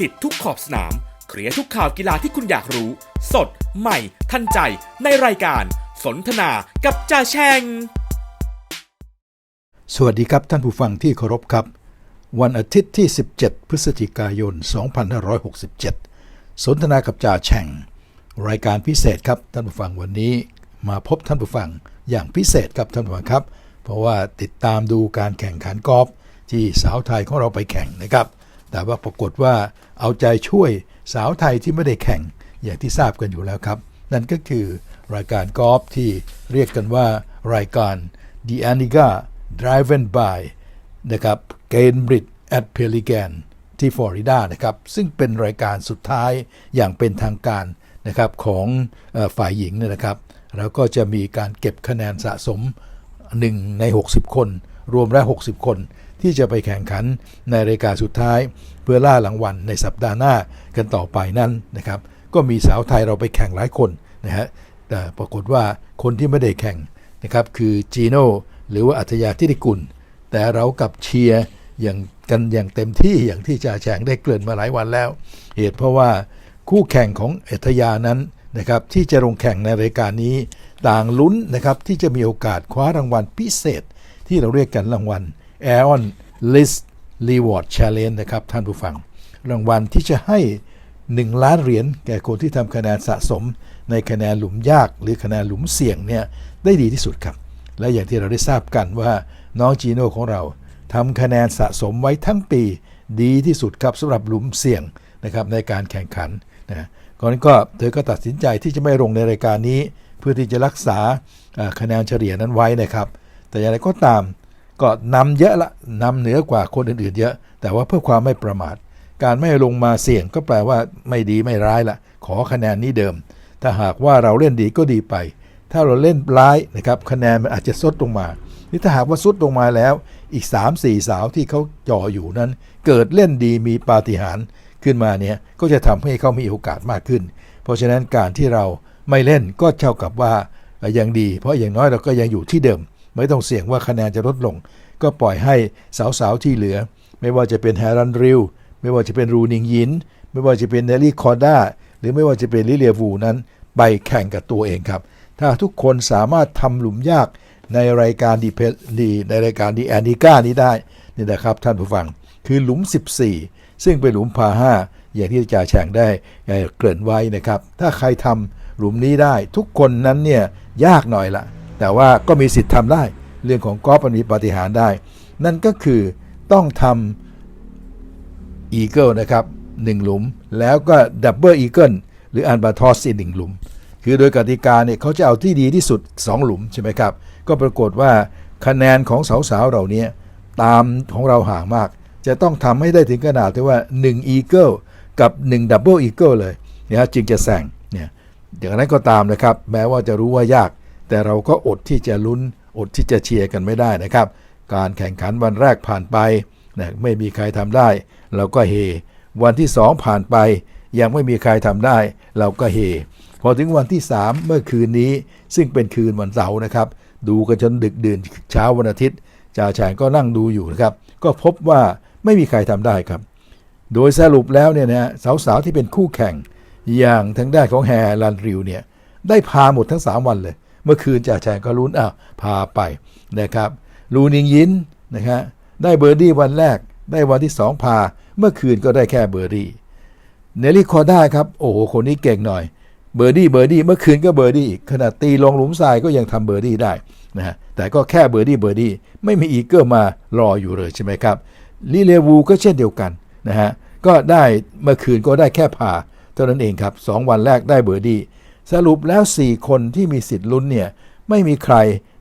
ติดทุกขอบสนาม เคลียร์ทุกข่าวกีฬาที่คุณอยากรู้ สด ใหม่ ทันใจ ในรายการ สนทนากับจ่าแชง สวัสดีครับท่านผู้ฟังที่เคารพครับ วันอาทิตย์ที่ 17 พฤศจิกายน 2567 สนทนากับจ่าแช่งรายการพิเศษครับท่านผู้ฟังวันนี้ มาพบท่านผู้ฟังอย่างพิเศษครับท่านผู้ฟังครับ เพราะว่าติดตามดูการแข่งขันกอล์ฟที่สาวไทยของเราไปแข่งนะครับ แต่ว่าปรากฏว่าเอาใจช่วยสาวไทยที่ไม่ได้แข่งอย่างที่ทราบกันอยู่แล้วครับ นั่นก็คือรายการกอล์ฟที่เรียกกันว่ารายการ The Aniga Driven by นะครับเกนบริดแอดเพลิแกนที่ฟลอริดานะครับ ซึ่งเป็นรายการสุดท้ายอย่างเป็นทางการนะครับของฝ่ายหญิงนยนะครับ แล้วก็จะมีการเก็บคะแนนสะสม 1 ใน 60 คน รวมแล้ว 60 คน ที่จะไปแข่งขันในรายการสุดท้าย เพื่อล่ารางวัลในสัปดาห์หน้ากันต่อไปนั้นนะครับก็มีสาวไทยเราไปแข่งหลายคนนะฮะแต่ปรากฏว่าคนที่ไม่ได้แข่งนะครับคือจีโน่หรือว่าอัธยาธิติกุล แต่เรากับเชียร์อย่างกันอย่างเต็มที่อย่างที่จ่าแฉงได้เกริ่นมาหลายวันแล้ว เหตุเพราะว่าคู่แข่งของอัธยานั้นนะครับที่จะลงแข่งในรายการนี้ ต่างลุ้นนะครับที่จะมีโอกาสคว้ารางวัลพิเศษ ที่เราเรียกกันรางวัล Aeon List Reward Challenge นะครับท่านผู้ฟัง รางวัลที่จะให้ 1 ล้านเหรียญแก่คนที่ทำคะแนนสะสม ในคะแนนหลุมยาก หรือคะแนนหลุมเสี่ยงเนี่ยได้ดีที่สุดครับ และอย่างที่เราได้ทราบกันว่าน้องจีโน่ของเราทำคะแนนสะสมไว้ทั้งปีดีที่สุดครับสำหรับหลุมเสี่ยงนะครับในการแข่งขันนะก่อนนนก็เธอก็ตัดสินใจที่จะไม่ลงในรายการนี้ เพื่อที่จะรักษาคะแนนเฉลี่ยนั้นไว้นะครับ แต่อย่างไรก็ตาม ก็นำเยอะละนำเหนือกว่าคนอื่นๆ เยอะ แต่ว่าเพื่อความไม่ประมาท การไม่ลงมาเสี่ยงก็แปลว่าไม่ดีไม่ร้ายละขอคะแนนนี้เดิม ถ้าหากว่าเราเล่นดีก็ดีไป ถ้าเราเล่นร้ายนะครับคะแนนมันอาจจะซดลงมานี่ถ้าหากว่าซุดลงมาแล้วอีก 3-4 สาวที่เขาจ่ออยู่นั้น เกิดเล่นดีมีปาฏิหาริย์ขึ้นมาเนี่ยก็จะทำให้เขามีโอกาสมากขึ้น เพราะฉะนั้นการที่เราไม่เล่นก็เท่ากับว่ายังดี เพราะอย่างน้อยเราก็ยังอยู่ที่เดิม ไม่ต้องเสี่ยงว่าคะแนนจะลดลง ก็ปล่อยให้สาวๆที่เหลือ ไม่ว่าจะเป็นแฮรันริว ไม่ว่าจะเป็นรูนิงยิน ไม่ว่าจะเป็นเนลลี่คอร์ด้าหรือไม่ว่าจะเป็นลิเลียวูนั้น ไปแข่งกับตัวเองครับ ถ้าทุกคนสามารถทำหลุมยากในรายการดีเพดีในรายการดีแอนดิก้านี้ได้นี่นะครับท่านผู้ฟังคือหลุม 14 ซึ่งเป็นหลุมพาห้าอย่างที่อาจาแฉ่งได้เกริ่นไว้นะครับ ถ้าใครทำหลุมนี้ได้ทุกคนนั้นเนี่ยยากหน่อยละ แต่ว่าก็มีสิทธิ์ทำได้ เรื่องของกอล์ฟมันมีปฏิหารได้ นั่นก็คือต้องทำอีเกิลนะครับหนึ่งหลุม แล้วก็ดับเบิลอีเกิลหรืออันบาทอสอีกหนึ่งหลุม คือโดยกติกาเนี่ยเขาจะเอาที่ดีที่สุด 2 หลุมใช่ไหมครับ ก็ปรากฏว่าคะแนนของสาวๆเราเนี่ยตามของเราห่างมาก จะต้องทำให้ได้ถึงขนาดที่ว่า1 Eagle กับ1 Double Eagle เลยนะฮะจึงจะแซงเนี่ยอย่างนั้นก็ตามนะครับ แม้ว่าจะรู้ว่ายาก แต่เราก็อดที่จะลุ้น อดที่จะเชียร์กันไม่ได้นะครับ การแข่งขันวันแรกผ่านไปนะไม่มีใครทำได้ เราก็เฮ วันที่ 2 ผ่านไป ยังไม่มีใครทำได้ เราก็เฮ พอถึงวันที่ 3 เมื่อคืนนี้ซึ่งเป็นคืนวันเสาร์นะครับ ดูกันจนดึกดื่นเช้าวันอาทิตย์จ่าแฉงก็นั่งดูอยู่นะครับ ก็พบว่าไม่มีใครทำได้ครับ โดยสรุปแล้วเนี่ยนะสาวๆที่เป็นคู่แข่ง อย่างทางด้านของแฮร์ลันริวเนี่ยได้พาหมดทั้ง 3 วันเลย เมื่อคืนจ่าแฉงก็ลุ้นอ้าวพาไปนะครับลูนิงยินนะฮะได้เบอร์ดี้วันแรก ได้วันที่ 2 พา เมื่อคืนก็ได้แค่เบอร์ดี้เนลลี่คอร์ด้าครับโอ้โหคนนี้เก่งหน่อยเบอร์ดี้เบอร์ดี้เมื่อคืนก็เบอร์ดี้อีกขนาดตีลงหลุมทรายก็ยังทำเบอร์ดี้ได้นะฮะแต่ก็แค่เบอร์ดี้เบอร์ดี้ไม่มีอีเกิลมารออยู่เลยใช่ไหมครับลิเลวูก็เช่นเดียวกันนะฮะก็ได้เมื่อคืนก็ได้แค่พา เท่านั้นเองครับ 2 วันแรกได้เบอร์ดี้ สรุปแล้ว 4 คนที่มีสิทธิ์ลุ้นเนี่ยไม่มีใคร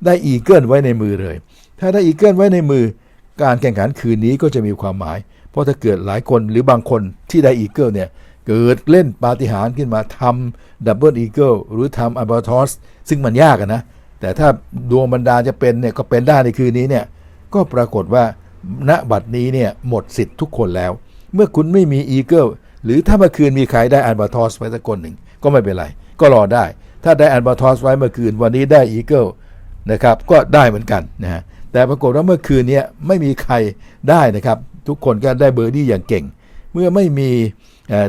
ได้อีเกิลไว้ในมือเลย ถ้าได้อีเกิลไว้ในมือ การแข่งขันคืนนี้ก็จะมีความหมาย เพราะถ้าเกิดหลายคนหรือบางคนที่ได้อีเกิลเนี่ยเกิดเล่นปาฏิหาริย์ขึ้นมาทำดับเบิลอีเกิลหรือทำอัลบาทอสซึ่งมันยากนะ แต่ถ้าดวงบรรดาจะเป็นเนี่ยก็เป็นได้ในคืนนี้เนี่ยก็ปรากฏว่าณบัดนี้เนี่ยหมดสิทธิ์ทุกคนแล้ว เมื่อคุณไม่มีอีเกิลหรือถ้าเมื่อคืนมีใครได้อัลบาทอสไว้สักคนหนึ่งก็ไม่เป็นไร ก็รอได้ ถ้าได้อัลบาทอสไว้เมื่อคืน วันนี้ได้อีเกิลนะครับก็ได้เหมือนกันนะฮะแต่ปรากฏว่าเมื่อคืนนี้ไม่มีใครได้นะครับ ทุกคนก็ได้เบอร์ดี้อย่างเก่ง เมื่อไม่มี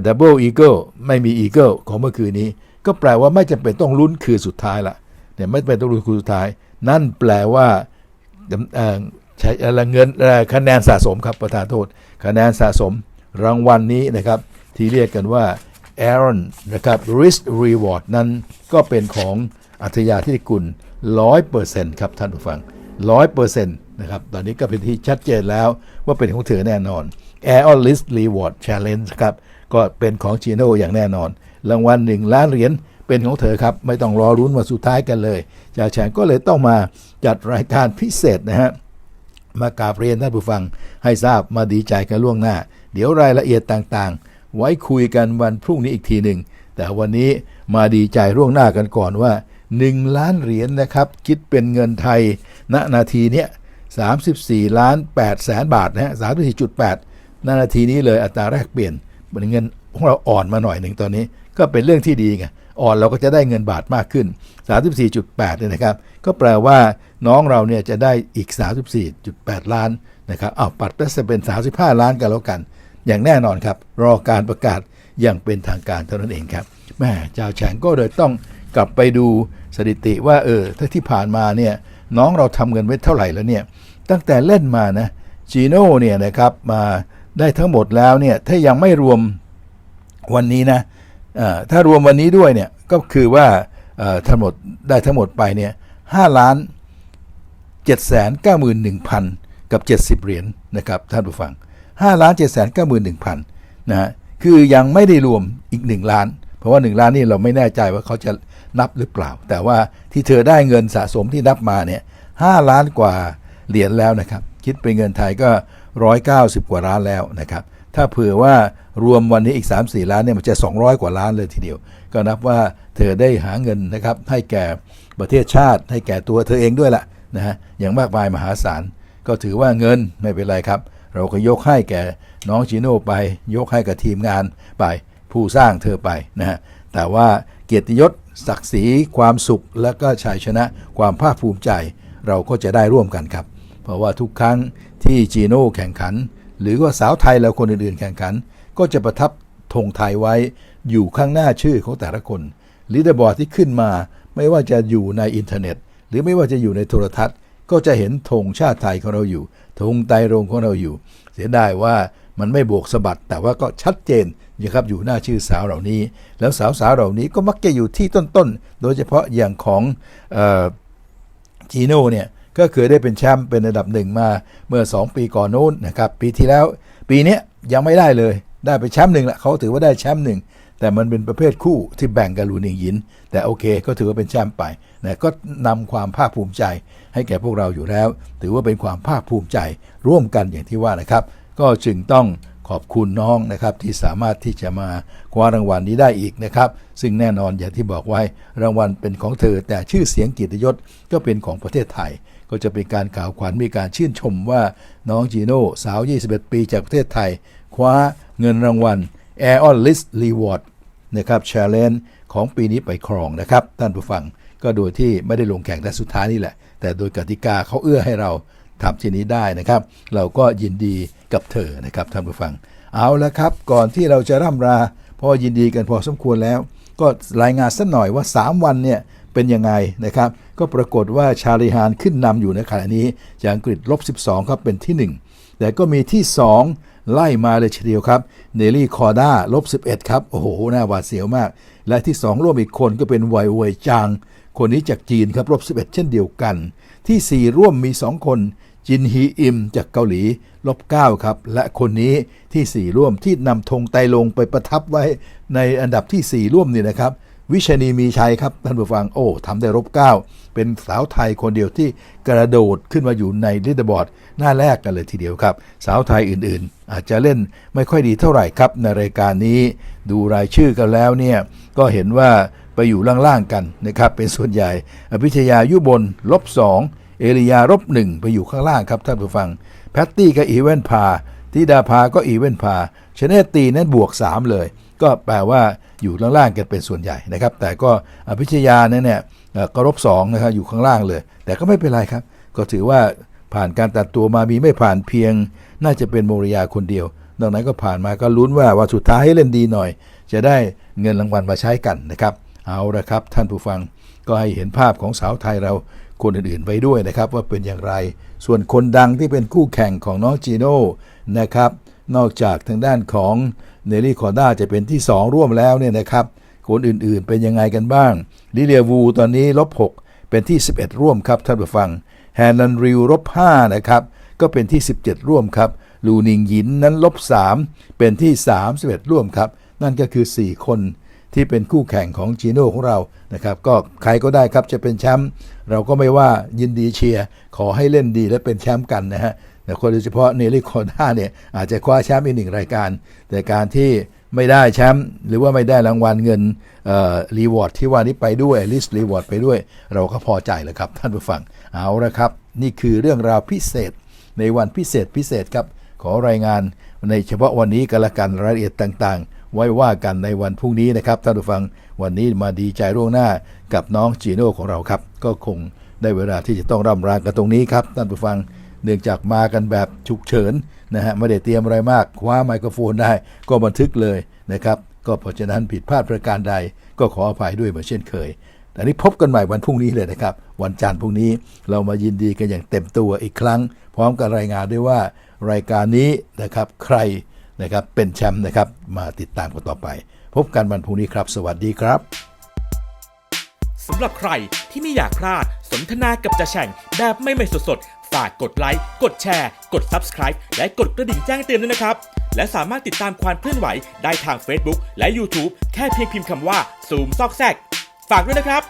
ดับเบิลอีเกิลไม่มีอีเกิลของเมื่อคืนนี้ ก็แปลว่าไม่จำเป็นต้องลุ้นคืนสุดท้ายละเนี่ยไม่จำเป็นต้องลุ้นคืนสุดท้าย นั่นแปลว่าใช้เอ่อเงินคะแนนสะสมครับประธานโทษ คะแนนสะสมรางวัลนนี้นะครับ ที่เรียกกันว่า Aaron นะครับ Risk Reward นั้นก็เป็นของอัธยาธิกุล 100%ครับท่านผู้ฟัง 100%นะครับตอนนี้ก็เป็นที่ชัดเจนแล้วว่าเป็นของเธอแน่นอน Aaron List Reward Challenge ครับก็เป็นของจีโน่อย่างแน่นอน รางวัล1ล้านเหรียญเป็นของเธอครับ ไม่ต้องรอรุ้นวันสุดท้ายกันเลยจากแฉงก็เลยต้องมาจัดรายการพิเศษนะฮะมากราบเรียนท่านผู้ฟังให้ทราบมาดีใจกันล่วงหน้า เดี๋ยวรายละเอียดต่างๆ ไว้คุยกันวันพรุ่งนี้อีกทีหนึ่ง แต่วันนี้มาดีใจล่วงหน้ากันก่อนว่า 1 ล้านเหรียญนะครับ คิดเป็นเงินไทย ณนาทีเนี้ย34 ล้าน8แสนบาทนะฮะ34.8ณนาทีนี้เลยอัตราแรกเปลี่ยนเป็นเงินของเราอ่อนมาหน่อยหนึ่งตอนนี้ ก็เป็นเรื่องที่ดีไงอ่อนเราก็จะได้เงินบาทมากขึ้น 34.8เนี่ยนะครับ ก็แปลว่าน้องเราเนี่ยจะได้อีก 34.8 ล้านนะครับเอาวปัดไปจะเป็น 35 ล้านกันแล้วกัน อย่างแน่นอนครับ รอการประกาศอย่างเป็นทางการเท่านั้นเองครับแม่เจ้าแฉงก็เลยต้องกลับไปดูสถิติว่าเออถ้าที่ผ่านมาเนี่ยน้องเราทำเงินไว้เท่าไหร่แล้วเนี่ยตั้งแต่เล่นมานะจีโน่เนี่ยนะครับมาได้ทั้งหมดแล้วเนี่ยถ้ายังไม่รวมวันนี้นะถ้ารวมวันนี้ด้วยเนี่ยก็คือว่าทั้งหมดได้ทั้งหมดไปเนี่ยห้าล้านเจ็ดแสนเก้าหมื่นหนึ่งพันกับเจ็ดสิบเหรียญนะครับท่านผู้ฟัง ห้าล้านเจ็ดแสนเก้าหมื่นหนึ่งพันนะฮะคือยังไม่ได้รวมอีกหนึ่งล้าน เพราะว่าหนึ่งล้านนี่เราไม่แน่ใจว่าเขาจะนับหรือเปล่า แต่ว่าที่เธอได้เงินสะสมที่นับมาเนี่ยห้าล้านกว่าเหรียญแล้วนะครับ คิดเป็นเงินไทยก็ร้อยเก้าสิบกว่าล้านแล้วนะครับ ถ้าเผื่อว่ารวมวันนี้อีก 3 4 ล้านเนี่ยมันจะ 200 กว่าล้านเลยทีเดียว ก็นับว่าเธอได้หาเงินนะครับให้แก่ประเทศชาติ ให้แก่ตัวเธอเองด้วยละนะฮะอย่างมากมายมหาศาลก็ถือว่าเงินไม่เป็นไรครับ เราก็ยกให้แก่น้องจีโน่ไป ยกให้กับทีมงานไป ผู้สร้างเธอไปนะฮะแต่ว่าเกียรติยศศักดิ์ศรีความสุข และก็ชัยชนะความภาคภูมิใจ เราก็จะได้ร่วมกันครับ เพราะว่าทุกครั้งที่จีโน่แข่งขัน หรือว่าสาวไทยแล้วคนอื่นๆ แข่งขัน ก็จะประทับธงไทยไว้อยู่ข้างหน้าชื่อของแต่ละคนลีดเดอร์บอร์ดที่ขึ้นมา ไม่ว่าจะอยู่ในอินเทอร์เน็ต หรือไม่ว่าจะอยู่ในโทรทัศน์ ก็จะเห็นธงชาติไทยของเราอยู่ธงไตรรงของเราอยู่ เสียดายว่ามันไม่โบกสะบัด แต่ว่าก็ชัดเจนนะครับอยู่หน้าชื่อสาวเหล่านี้ แล้วสาวๆเหล่านี้ก็มักจะอยู่ที่ต้นๆ โดยเฉพาะอย่างของจีโน่เนี่ยก็เคยได้เป็นแชมป์เป็นอันดับหนึ่งมาเมื่อ 2 ปีก่อนโน้นนะครับปีที่แล้ว ปีนี้ยังไม่ได้เลยได้ไปแชมป์หนึ่งละเขาถือว่าได้แชมป์หนึ่ง แต่มันเป็นประเภทคู่ที่แบ่งกับลูนิงหยิน แต่โอเคก็ถือว่าเป็นแชมป์ไปนะก็นำความภาคภูมิใจให้แก่พวกเราอยู่แล้ว ถือว่าเป็นความภาคภูมิใจร่วมกันอย่างที่ว่านะครับ ก็จึงต้องขอบคุณน้องนะครับที่สามารถที่จะมาคว้ารางวัลนี้ได้อีกนะครับ ซึ่งแน่นอนอย่างที่บอกไว้รางวัลเป็นของเธอ แต่ชื่อเสียงกีตยศก็เป็นของประเทศไทย ก็จะเป็นการกล่าวขวัญมีการชื่นชมว่าน้องจีโน่สาว 21 ปีจากประเทศไทย คว้าเงินรางวัล Air on List Reward นะครับ Challenge ของปีนี้ไปครองนะครับ ท่านผู้ฟังก็โดยที่ไม่ได้ลงแข่งแต่สุดท้ายนี่แหละ แต่โดยกติกาเขาเอื้อให้เราทำเช่นี้ได้นะครับ เราก็ยินดีกับเธอนะครับท่านผู้ฟัง เอาละครับ ก่อนที่เราจะร่ำราพราะว่ายินดีกันพอสมควรแล้ว ก็รายงานสักหน่อยว่า 3 วันเนี่ยเป็นยังไงนะครับ ก็ปรากฏว่าชาลีฮานขึ้นนำอยู่ในขณะนี้จากอังกฤษลบ 12 ครับเป็นที่ 1 แต่ก็มีที่ 2 ไล่มาเลยทีเดียวครับเนลลี่คอร์ด้าลบ11 ครับ โอ้โหน่าหวาดเสียวมาก และที่ 2 ร่วมอีกคนก็เป็นไวเวยจาง คนนี้จากจีนครับลบ11 เช่นเดียวกันทีสี่ 4 ร่วมมี 2 คน จินฮีอิมจากเกาหลีลบ9ครับ และคนนี้ที่ 4 ร่วมที่นำธงไตลงไปประทับไว้ในอันดับที่ 4 ร่วมนี่นะครับ วิชนีมีชัยครับท่านผู้ฟังโอ้ทำได้ลบ9เป็นสาวไทยคนเดียวที่กระโดดขึ้นมาอยู่ในลิเดอร์บอร์ดหน้าแรกกันเลยทีเดียวครับ สาวไทยอื่นๆ อาจจะเล่นไม่ค่อยดีเท่าไหร่ครับในรายการนี้ดูรายชื่อกันแล้วเนี่ยก็เห็นว่าไปอยู่ล่างๆกันนะครับเป็นส่วนใหญ่อภิชยายุบลลบ2เอริยาลบหนึ่งไปอยู่ข้างล่างครับท่านผู้ฟังแพตตี้ก็อีเวนพาทิดาภาก็อีเวนพาชเนตตีนั้นบวก 3 เลย ก็แปลว่า อยู่ล่างๆกันเป็นส่วนใหญ่นะครับ แต่ก็อภิชยาเนี่ยเนี่ยเอ่อก็ลบ2นะครับอยู่ข้างล่างเลย แต่ก็ไม่เป็นไรครับ ก็ถือว่าผ่านการตัดตัวมามีไม่ผ่านเพียง น่าจะเป็นโมริยาคนเดียวนอกนั้นก็ผ่านมาก็ลุ้นว่าวันสุดท้ายให้เล่นดีหน่อย จะได้เงินรางวัลมาใช้กันนะครับ เอาละครับ ท่านผู้ฟังก็ให้เห็นภาพของสาวไทยเราคนอื่นๆไปด้วยนะครับ ว่าเป็นอย่างไร ส่วนคนดังที่เป็นคู่แข่งของน้องจีโน่นะครับนอกจากทางด้านของ เนลลี่คอร์ด้าจะเป็นที่ 2 ร่วมแล้วเนี่ยนะครับ คนอื่นๆเป็นยังไงกันบ้าง ลิเลียวูตอนนี้ลบ 6 เป็นที่ 11 ร่วมครับท่านผู้ฟัง แฮนนันริวลบ5นะครับ ก็เป็นที่ 17 ร่วมครับ ลูนิงหยินนั้นลบ 3 เป็นที่ 31 ร่วมครับ นั่นก็คือ 4 คนที่เป็นคู่แข่งของจีโน่ของเรานะครับ ก็ใครก็ได้ครับจะเป็นแชมป์เราก็ไม่ว่ายินดีเชียร์ขอให้เล่นดีและเป็นแชมป์กันนะฮะ แต่โดยเฉพาะเนลี่คด้าเนี่ยอาจจะคว้าแชมป์อีกหนึ่งรายการ แต่การที่ไม่ได้แชมป์หรือว่าไม่ได้รางวัลเงินรีวอร์ดที่ว่านี้ไปด้วยลิสต์รีวอร์ดไปด้วย เราก็พอใจแล้วครับท่านผู้ฟังเอาละครับ นี่คือเรื่องราวพิเศษในวันพิเศษพิเศษครับ ขอรายงานในเฉพาะวันนี้กันละกันรายละเอียดต่าง ๆ ไว้ว่ากันในวันพรุ่งนี้นะครับท่านผู้ฟังวันนี้มาดีใจล่วงหน้ากับน้องจีโน่ของเราครับ ก็คงได้เวลาที่จะต้องร่ำรากันตรงนี้ครับท่านผู้ฟัง เนื่องจากมากันแบบฉุกเฉินนะฮะไม่ได้เตรียมอะไรมากคว้าไมโครโฟนได้ก็บันทึกเลยนะครับ ก็เพราะฉะนั้นผิดพลาดประการใดก็ขออภัยด้วยเหมือนเช่นเคย แต่นี้พบกันใหม่วันพรุ่งนี้เลยนะครับ วันจันทร์พรุ่งนี้เรามายินดีกันอย่างเต็มตัวอีกครั้ง พร้อมกับรายงานด้วยว่ารายการนี้นะครับใครนะครับเป็นแชมป์นะครับมาติดตามกันต่อไป พบกันวันพรุ่งนี้ครับ สวัสดีครับสำหรับใครที่ไม่อยากพลาดสนทนากับจ่าแฉ่งแบบไม่ไม่สดๆ ฝากกดไลค์กดแชร์ กด Subscribe และกดกระดิ่งแจ้งเตือนด้วยนะครับ และสามารถติดตามความเคลื่อนไหวได้ทาง Facebook และ YouTube แค่เพียงพิมพ์คำว่าซูมซอกแซกฝากด้วยนะครับ